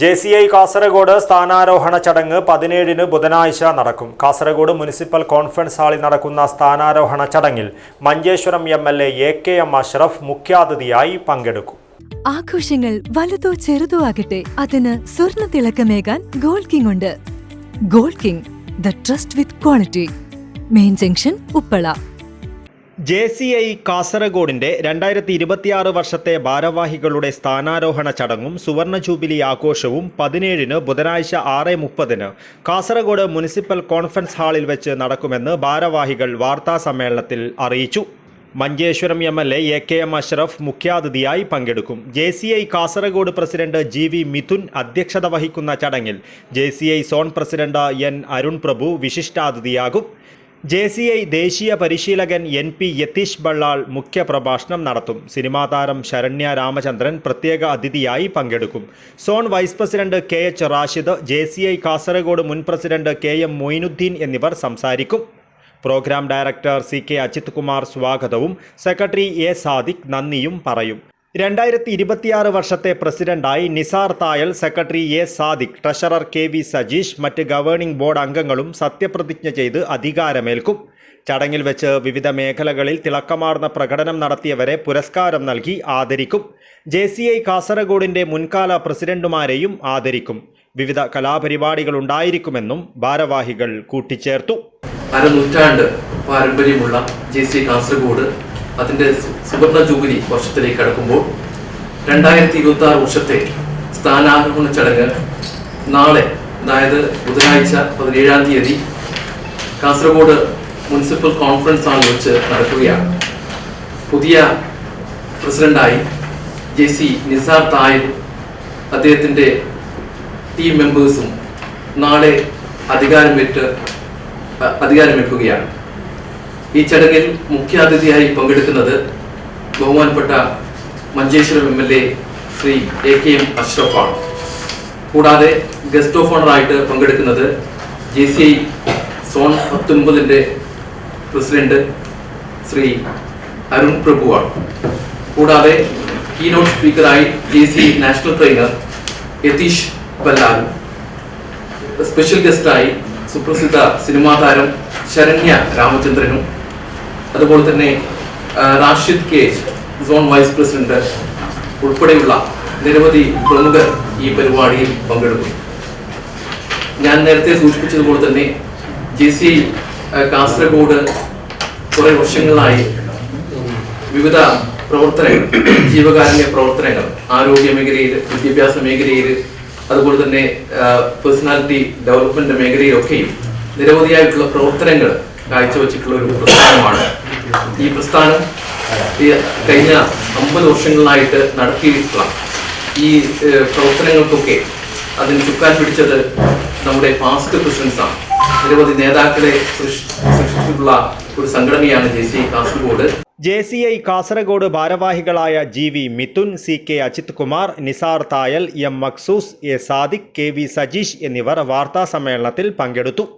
J C I Kasaragod സ്ഥാനാരോഹണ ചടങ്ങ് പതിനേഴിന് ബുധനാഴ്ച നടക്കും. കാസർഗോഡ് മുനിസിപ്പൽ കോൺഫറൻസ് ഹാളിൽ നടക്കുന്ന സ്ഥാനാരോഹണ ചടങ്ങിൽ Manjeshwaram M L A A K M Ashraf മുഖ്യാതിഥിയായി പങ്കെടുക്കും. ആഘോഷങ്ങൾ വലുതോ ചെറുതോ ആകട്ടെ അതിന് സ്വർണ തിളക്കമേകാൻ ഗോൾഡ് കിങ് ഉണ്ട്. Gold king the trust with quality. Main junction Uppala. J C I കാസർഗോഡിന്റെ രണ്ടായിരത്തി ഇരുപത്തിയാറ് വർഷത്തെ ഭാരവാഹികളുടെ സ്ഥാനാരോഹണ ചടങ്ങും സുവർണ ജൂബിലി ആഘോഷവും പതിനേഴിന് ബുധനാഴ്ച ആറ് മുപ്പതിന് കാസർഗോഡ് മുനിസിപ്പൽ കോൺഫറൻസ് ഹാളിൽ വെച്ച് നടക്കുമെന്ന് ഭാരവാഹികൾ വാർത്താ സമ്മേളനത്തിൽ അറിയിച്ചു. Manjeshwaram M L A A K M Ashraf മുഖ്യാതിഥിയായി പങ്കെടുക്കും. J C I Kasaragod president G V Mithun അധ്യക്ഷത വഹിക്കുന്ന ചടങ്ങിൽ J C I zone president N Arun Prabhu വിശിഷ്ടാതിഥിയാകും. J C I ദേശീയ പരിശീലകൻ എൻ പി യതീഷ് ബള്ളാൾ മുഖ്യപ്രഭാഷണം നടത്തും. സിനിമാ താരം ശരണ്യ രാമചന്ദ്രൻ പ്രത്യേക അതിഥിയായി പങ്കെടുക്കും. Zone vice president K H Rashid J C I Kasaragod മുൻ പ്രസിഡന്റ് കെ എം മൊയിനുദ്ദീൻ എന്നിവർ സംസാരിക്കും. Programme director C K Ajith Kumar സ്വാഗതവും സെക്രട്ടറി എ സാദിഖ് നന്ദിയും പറയും. രണ്ടായിരത്തി ഇരുപത്തിയാറ് വർഷത്തെ പ്രസിഡന്റായി Nisar Thayal secretary A Sadiq treasurer K V Sajeesh മറ്റ് ഗവേണിംഗ് ബോർഡ് അംഗങ്ങളും സത്യപ്രതിജ്ഞ ചെയ്ത് അധികാരമേൽക്കും. ചടങ്ങിൽ വെച്ച് വിവിധ മേഖലകളിൽ തിളക്കമാർന്ന പ്രകടനം നടത്തിയവരെ പുരസ്കാരം നൽകി ആദരിക്കും. ജെ സി ഐ കാസർഗോഡിന്റെ മുൻകാല പ്രസിഡന്റുമാരെയും ആദരിക്കും. വിവിധ കലാപരിപാടികൾ ഉണ്ടായിരിക്കുമെന്നും ഭാരവാഹികൾ കൂട്ടിച്ചേർത്തു. അരനൂറ്റാണ്ട് പാരമ്പര്യമുള്ള ജെ സി കാസർഗോഡ് അതിന്റെ സുവർണ ജൂബിലി വർഷത്തിലേക്ക് കടക്കുമ്പോൾ രണ്ടായിരത്തി ഇരുപത്തി ആറ് വർഷത്തെ സ്ഥാനാരോഹണ ചടങ്ങ് നാളെ അതായത് ബുധനാഴ്ച പതിനേഴാം തീയതി കാസർഗോഡ് മുനിസിപ്പൽ കോൺഫറൻസ് ഹാളിൽ വെച്ച് നടക്കുകയാണ്. പുതിയ പ്രസിഡന്റായി ജെ സി നിസാർ തായും അദ്ദേഹത്തിന്റെ ടീം മെമ്പേഴ്സും നാളെ അധികാരമേറ്റ് അധികാരമേൽക്കുകയാണ്. ഈ ചടങ്ങിൽ മുഖ്യാതിഥിയായി പങ്കെടുക്കുന്നത് ബഹുമാനപ്പെട്ട Manjeshwaram M L A Shri A K M അഷ്റഫാണ്. കൂടാതെ ഗസ്റ്റ് ഓഫ് ഓണറായിട്ട് പങ്കെടുക്കുന്നത് ജെ സി ഐ സോൺ പത്തൊൻപതിന്റെ പ്രസിഡന്റ് ശ്രീ അരുൺ പ്രഭുവാണ്. കൂടാതെ keynote സ്പീക്കറായി J C national trainer Yathish ബല്ലാലും special ഗസ്റ്റായി സുപ്രസിദ്ധ സിനിമാ താരം ശരണ്യ രാമചന്ദ്രനും അതുപോലെ തന്നെ Rashid K zone vice president ഉൾപ്പെടെയുള്ള നിരവധി പ്രമുഖർ ഈ പരിപാടിയിൽ പങ്കെടുക്കും ഞാൻ നേരത്തെ സൂചിപ്പിച്ചതുപോലെ തന്നെ ജെ സി കാസർഗോഡ് കുറെ വർഷങ്ങളായി വിവിധ പ്രവർത്തനങ്ങൾ ജീവകാരുണ്യ പ്രവർത്തനങ്ങൾ ആരോഗ്യ മേഖലയിൽ വിദ്യാഭ്യാസ മേഖലയിൽ അതുപോലെ തന്നെ പേഴ്സണാലിറ്റി ഡെവലപ്മെന്റ് മേഖലയിലൊക്കെയും നിരവധിയായിട്ടുള്ള പ്രവർത്തനങ്ങൾ കാഴ്ചവെച്ചിട്ടുള്ള ഒരു പ്രസ്ഥാനമാണ്. ഈ പ്രസ്ഥാനം ഈ കഴിഞ്ഞ അമ്പത് വർഷങ്ങളായിട്ട് നടത്തിയിട്ടുള്ള ഈ പ്രവർത്തനങ്ങൾക്കൊക്കെ അതിന് ചുക്കാൻ പിടിച്ചത് നമ്മുടെ പാസ്റ്റ് പ്രസിഡൻസ് ആണ് നിരവധി നേതാക്കളെ സൃഷ്- സൃഷ്ടിച്ചിട്ടുള്ള ഒരു സംഘടനയാണ് J C Kasaragod. J C I Kasaragod ഭാരവാഹികളായ G V Mithun C K Ajith Kumar Nisar Thayal M Maksoos A Sadiq K V Sajeesh എന്നിവർ വാർത്താ സമ്മേളനത്തിൽ പങ്കെടുത്തു.